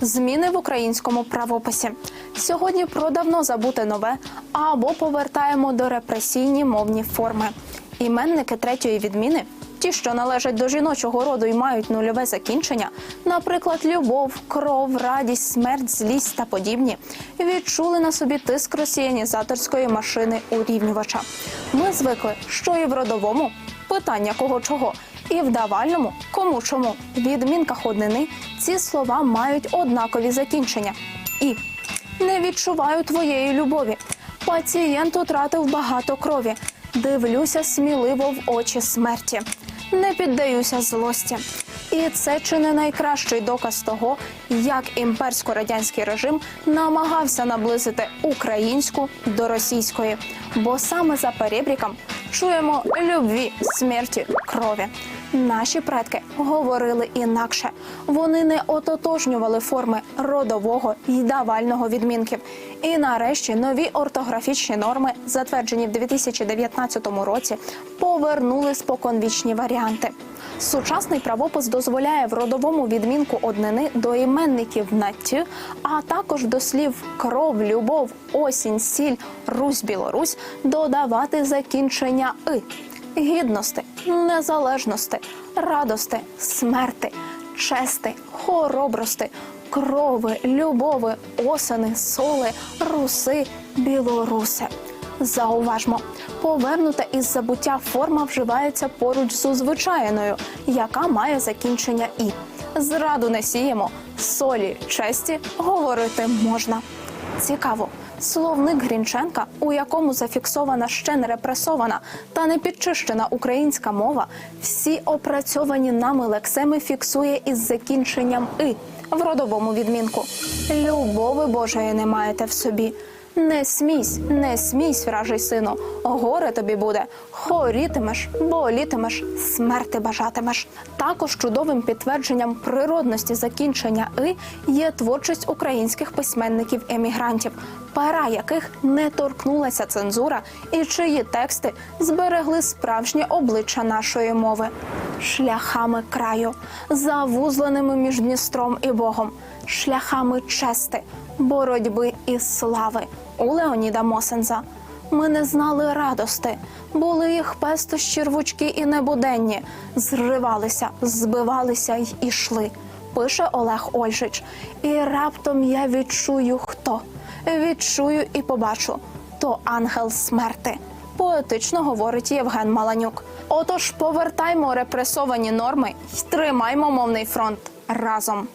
Зміни в українському правописі. Сьогодні про давно забуте нове або повертаємо до репресійні мовні форми. Іменники третьої відміни. Ті, що належать до жіночого роду і мають нульове закінчення, наприклад, любов, кров, радість, смерть, злість та подібні, відчули на собі тиск росіянізаторської машини урівнювача. Ми звикли, що і в родовому питання кого чого, і в давальному кому чому. Відмінках однини ці слова мають однакові закінчення. І не відчуваю твоєї любові. Пацієнт утратив багато крові. Дивлюся сміливо в очі смерті. Не піддаюся злості. І це чи не найкращий доказ того, як імперсько-радянський режим намагався наблизити українську до російської. Бо саме за перебріком чуємо любві, смерті, крові. Наші предки говорили інакше. Вони не ототожнювали форми родового і давального відмінків. І нарешті нові ортографічні норми, затверджені в 2019 році, повернули споконвічні варіанти. Сучасний правопис дозволяє в родовому відмінку однини до іменників на «т», а також до слів кров, любов, осінь, сіль, Русь, Білорусь додавати закінчення и гідності, незалежності, радости, смерти, чести, хоробрости, крови, любови, осени, соли, руси, білоруси. Зауважмо, повернута із забуття форма вживається поруч з узвичайною, яка має закінчення і. Зраду не сіємо, солі честі говорити можна. Цікаво. Словник Грінченка, у якому зафіксована ще не репресована та не підчищена українська мова, всі опрацьовані нами лексеми фіксує із закінченням и в родовому відмінку. Любови Божої не маєте в собі. Не смійсь, не смійсь, вражий сину, горе тобі буде, хорітимеш, болітимеш, смерти бажатимеш. Також чудовим підтвердженням природності закінчення и є творчість українських письменників-емігрантів, пера яких не торкнулася цензура, і чиї тексти зберегли справжнє обличчя нашої мови. Шляхами краю, завузленими між Дністром і Богом, шляхами чести, боротьби і слави у Леоніда Мосенза. Ми не знали радости, були їх пестощі, рвучки і небуденні, зривалися, збивалися й ішли. Пише Олег Ольжич. І раптом я відчую хто. Відчую і побачу то ангел смерти. Поетично говорить Євген Маланюк. Отож, повертаймо репресовані норми й тримаймо мовний фронт разом.